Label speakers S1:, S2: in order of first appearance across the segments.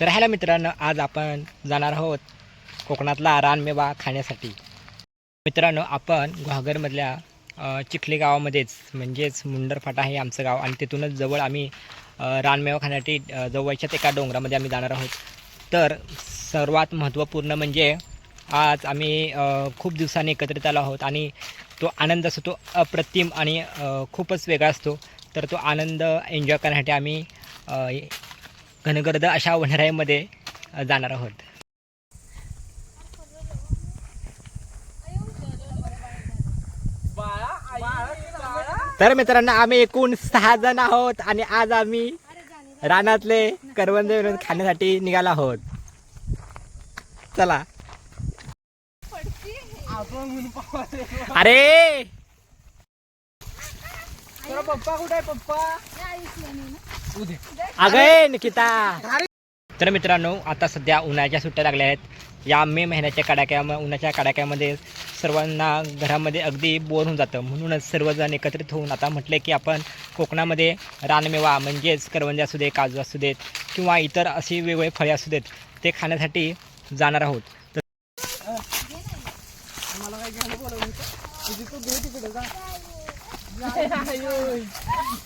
S1: तर ह्याला मित्रांनो आज आपण जाणार आहोत कोकणातला रानमेवा खाण्यासाठी. मित्रांनो आपण गुहागरमधल्या चिखली गावामध्येच म्हणजेच मुंडरफाटा हे आमचं गाव आणि तिथूनच जवळ आम्ही रानमेवा खाण्यासाठी जवळच्याच एका डोंगरामध्ये आम्ही जाणार आहोत. तर सर्वात महत्त्वपूर्ण म्हणजे आज आम्ही खूप दिवसांनी एकत्रित आलो आहोत आणि तो आनंद असतो तो अप्रतिम आणि खूपच वेगळा असतो. तर तो आनंद एन्जॉय करण्यासाठी आम्ही घनगर्द अशा वनराईमध्ये जाणार आहोत. तर मित्रांनो आम्ही एकूण सहा जण आहोत आणि आज आम्ही रानातले करवंद विनोद खाण्यासाठी निघाला आहोत. चला. अरे!
S2: पप्पा कुठे पप्पा?
S1: अगं निकिता. तर मित्रांनो आता सध्या उन्हाळ्याच्या सुट्ट्या लागल्या आहेत. या मे महिन्याच्या कडाक्या उन्हाच्या कडाक्यामध्ये सर्वांना घरामध्ये अगदी बोर होऊन जातं. म्हणूनच सर्वजण एकत्रित होऊन आता म्हटले की आपण कोकणामध्ये रानमेवा म्हणजेच करवंदे असू दे काजू असू देत किंवा इतर अशी वेगवेगळे फळे असू देत ते खाण्यासाठी जाणार आहोत. तर
S2: Ayun.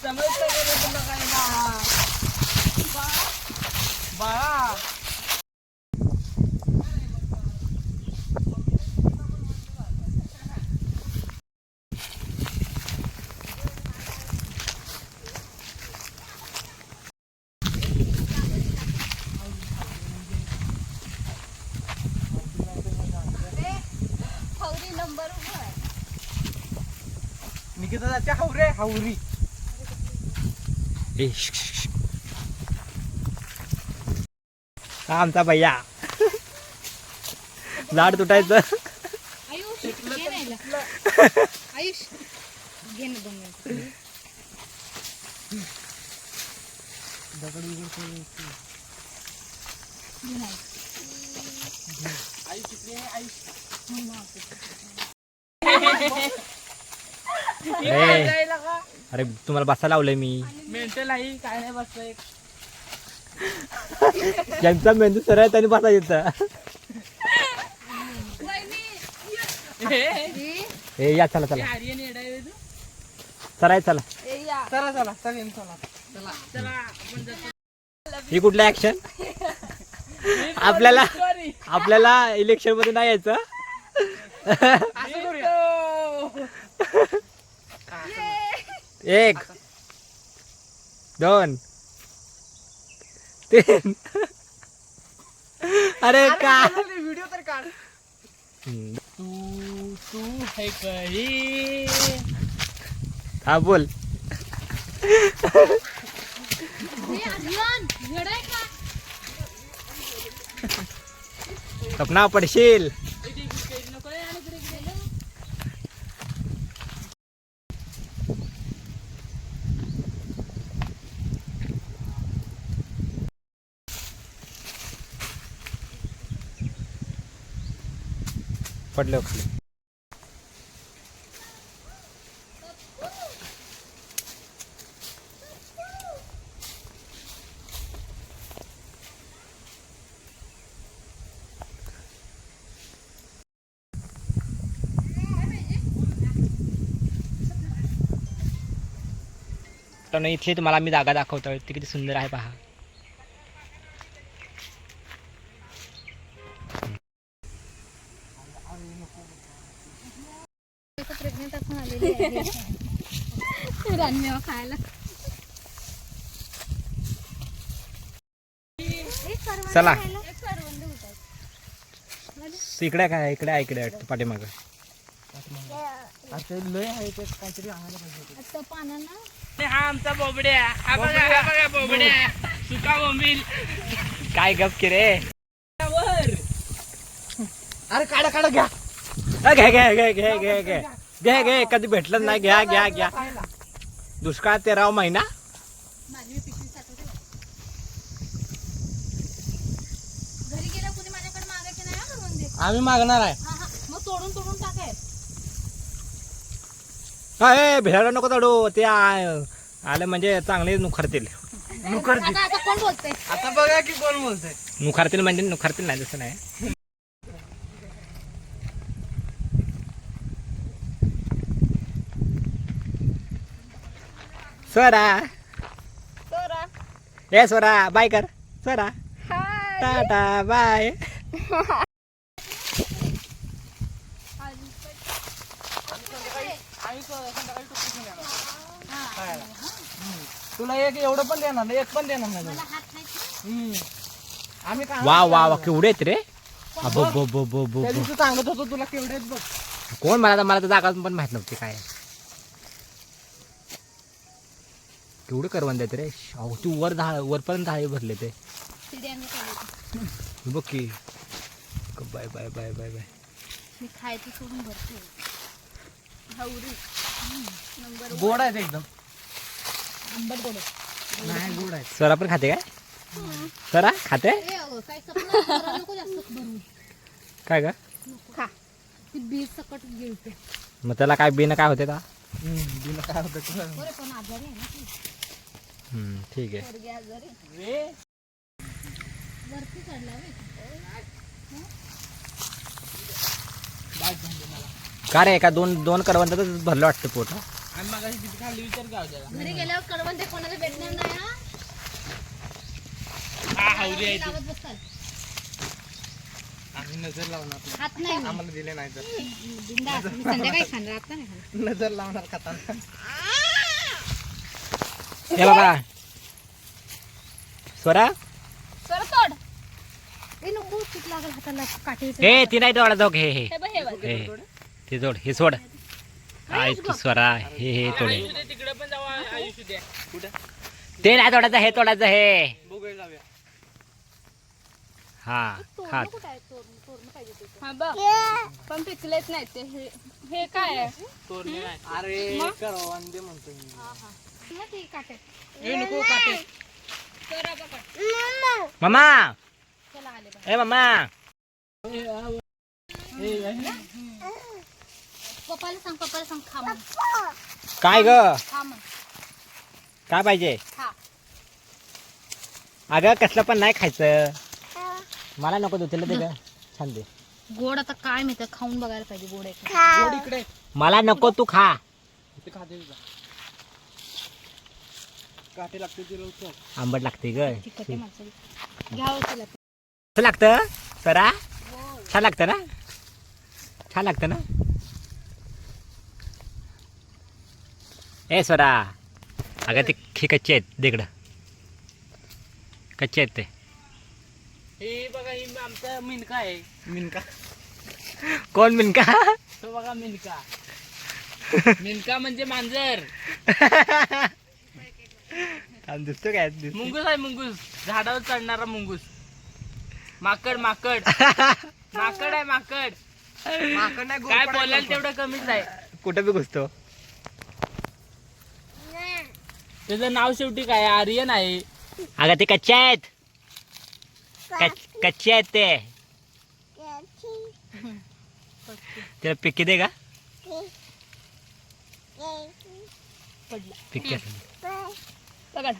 S2: Samay pa rin ba kayo na?
S3: Ba? Ba?
S2: Nikita जाते. हावरे हावरी.
S1: ए, श, श, श. हा आमचा भैया. झाड तुटायचं.
S3: आयुष घे ना हिला. आयुष घे ना दोन मिनिट.
S2: आई किती आई
S1: अरे अरे तुम्हाला बसायला लावलंय मी.
S2: मेंटल आई काय नाही बसतंय
S1: ज्यांचा मेंदू सरळ आहे त्यांनी बसा येतं ए या चला चला. चला चला.
S2: चला चला चला चला. चला.
S1: ही कुठलं ऍक्शन आपल्याला. आपल्याला इलेक्शनमध्ये नाही यायचं. एक. दोन. तीन. अरे का?
S2: व्हिडिओ तर काढ. तू तू है कही
S1: हा बोल. सपना पडशील. पडले खाली. तर इथली तुम्हाला मी जागा दाखवतोय. ती किती सुंदर आहे पहा.
S3: प्रेग्नेंट असून आलेली आहे रानमेवा खायला
S1: चला. इकडे काय इकडे आहे इकडे पाठीमाग.
S2: आता लय आहे ते काहीतरी आणायला पाहिजे होतं.
S3: आता पानांना?
S2: हा आमचा बोबड्या हा बघा हा बघा बोबड्या सुका बोंबील.
S1: काय गप की रे?
S2: अरे काढा काढा घ्या.
S1: अ, घे घे घे घे घे घे. घे घे कधी भेटलं नाही. घ्या घ्या घ्या. दुष्काळ तेरावा महिना?
S3: हा
S2: आम्ही मागणार आहे.
S3: हा हा. मग तोडून तोडून टाकाय
S1: नको तडू. ते आलं म्हणजे चांगले नुखरतील.
S3: आता आता कोण बोलतंय?
S2: आता बघा की कोण बोलतोय.
S1: नुखारतील म्हणजे नुखारतील नाही तसं नाही. स्वरा
S3: सोरा.
S1: ए स्वरा बाय कर. Swara tata bye.
S2: तुला एक एवढं पण देणार नाही एक पण देणार नाही. आम्ही
S1: वा वा वा केवढे आहेत रे. अबो बो बो बो बो
S2: त्या
S1: बो.
S2: दिवशी सांगत होतो तुला केवढे आहेत बघ.
S1: कोण मला मला तर जागा पण माहीत नव्हती काय. केवढं करवंद आहेत रे. अहो तू वर दहा वरपर्यंत दहा भरले ते. बघ की. Bye bye bye bye bye.
S3: मी खायचं सोडून भरते. हवरी नंबर
S2: गोड आहेत एकदम.
S3: आंबट गोड आहे.
S2: नाही गोड आहेत.
S1: स्वरा पण खाते काय? स्वरा खाते?
S3: काय
S1: का
S3: खा. ती बीज सकट गिळते.
S1: मग त्याला काय बिन काय होते का
S2: दिलं काय होतं
S1: ठीक आहे. का रे एका दोन दोन करवंदातच भरलं वाटतं पोट हं?
S3: घरी गेल्यावर कोणाला भेटणार नाही हा
S2: हा
S3: लावत बसाल
S2: आम्ही नजर लावणार
S3: हात नाही मी.
S2: आम्हाला दिले नाही तर
S3: बिंदास. मी संध्याकाळी खाणार आता नाही खाणार
S2: नजर लावणार खाताना
S1: ए बाबा स्वरा
S3: सर तोड. ए नको चूक लागल हाताला काठी
S1: हे ती नाही तोडा जाऊ हे हे.
S3: हे बघ, हे बघ.
S1: हे ते जोड हे सोड. आय तू स्वरा हे हे तोडे.
S2: तिकडे पण जाऊ आयुष्य द्या कुठं?
S1: ते नाही तोडायचं हे तोडायचं हे.
S2: बघूया जाऊया.
S1: हा
S3: कुठं आहे? पाहिजे ते.
S4: हा बघ. पण पिकलेच नाही ते. हे हे काय आहे?
S2: तोरणे नाही. अरे करवंदे म्हणतो मी. हे. नको काटे
S1: मामा
S3: चला आले बघा
S1: ए मामा
S3: पप्पाला सांग पप्पाला सांग खा म्हण
S1: काय ग
S3: खा म्हण
S1: काय पाहिजे
S3: खा
S1: अगं कसलं पण नाही खायचं मला नको दुसऱ्याला दे ग छान दे
S3: गोड आता काय माहिती खाऊन बघायला पाहिजे गोड आहे का.
S1: मला नको तू खा
S2: काटे लागते तिला उचल
S1: आंबट लागते ग.
S3: तिखट आहे माणसाला घ्यावं चला
S1: कसं लागतं? सरा? छान लागतं ना? छान लागतं ना? ए स्वरा अगं ते खे कच्चे आहेत. तिकडं कच्चे आहेत ते.
S2: हे बघा ही आमचा मिनका आहे. मिनका?
S1: कोण मिनका?
S2: तो बघा मिनका. मिनका म्हणजे मांजर.
S1: दिसतो काय? दिसतो
S2: मुंगूस आहे मुंगूस. झाडावर चढणारा मुंगूस. माकड माकड. माकड आहे माकड.
S5: माकड नाही
S2: काय बोलायला तेवढं कमीच आहे.
S1: कुठं बी घुसतो.
S2: त्याचं नाव शेवटी काय? आहे? आर्यन आहे.
S1: अगं ते कच्चे आहेत. कच- कच्चे आहेत ते. त्याला पिक्की दे का? असेल.
S3: पकड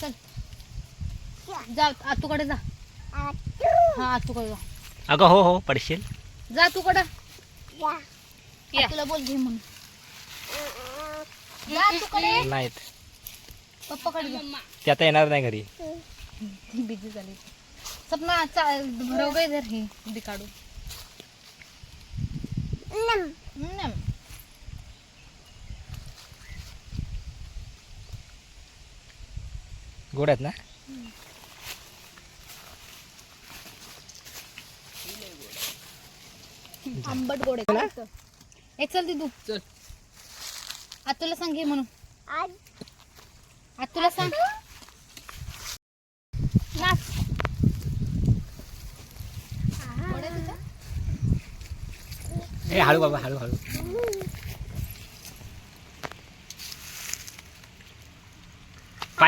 S3: चल. जा आतूकडे जा. हा आतूकडे जा.
S1: अगं हो हो पडशील.
S3: जा तू कडे तुला बोल घे म्हणून. जा तूकडे
S1: नाहीत.
S3: पप्पाकडे जा.
S1: ते आता येणार नाही घरी.
S3: बिझी झाली. सपना चा भरव गए इधर हे दिकाडू
S1: गोड आहेत ना?
S3: आंबट गोड आहे ए चल दिदू
S2: चल.
S3: आतूला सांग घे म्हणून. आतूला सांग. नाच गोड आहे तुझं?
S1: ए हळू बाबा हळू हळू.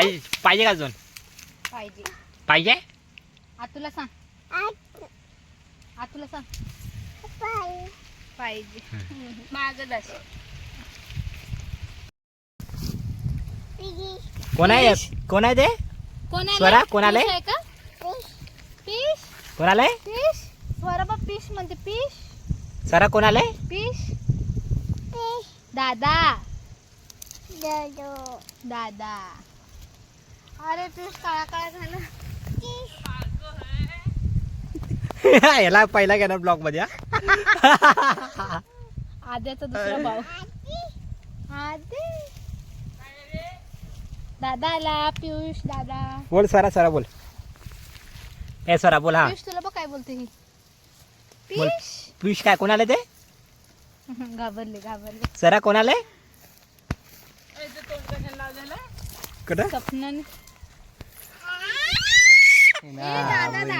S1: पाहिजे पाहिजे का अजून?
S3: पाहिजे.
S1: पाहिजे?
S3: आतूला सांग. आतूला सांग. पाहिजे.
S4: माझं दस
S1: कोण आहे? कोण आहे ते?
S3: कोण आलंय?
S1: स्वरा?
S3: पिश आहे का? पिश स्वरा बा पिश म्हणते पिश
S1: सरा कोण आलंय?
S3: पिश दादा. दादा. अरे पिश काळा काळा झालं?
S1: याला पहिला घेणार ब्लॉगमध्ये.
S3: आद्याचा दुसरा भाऊ. आदे. दादा आला पियुष दादा.
S1: बोल सरा सरा बोल. ए सरा बोल हा.
S3: पियुष तुला बघ काय बोलते ही. पियुष?
S1: पियुष काय कोण आले ते?
S3: घाबरले घाबरले.
S1: सरा कोण आले कुठं
S3: स्वप्नाने
S1: ना.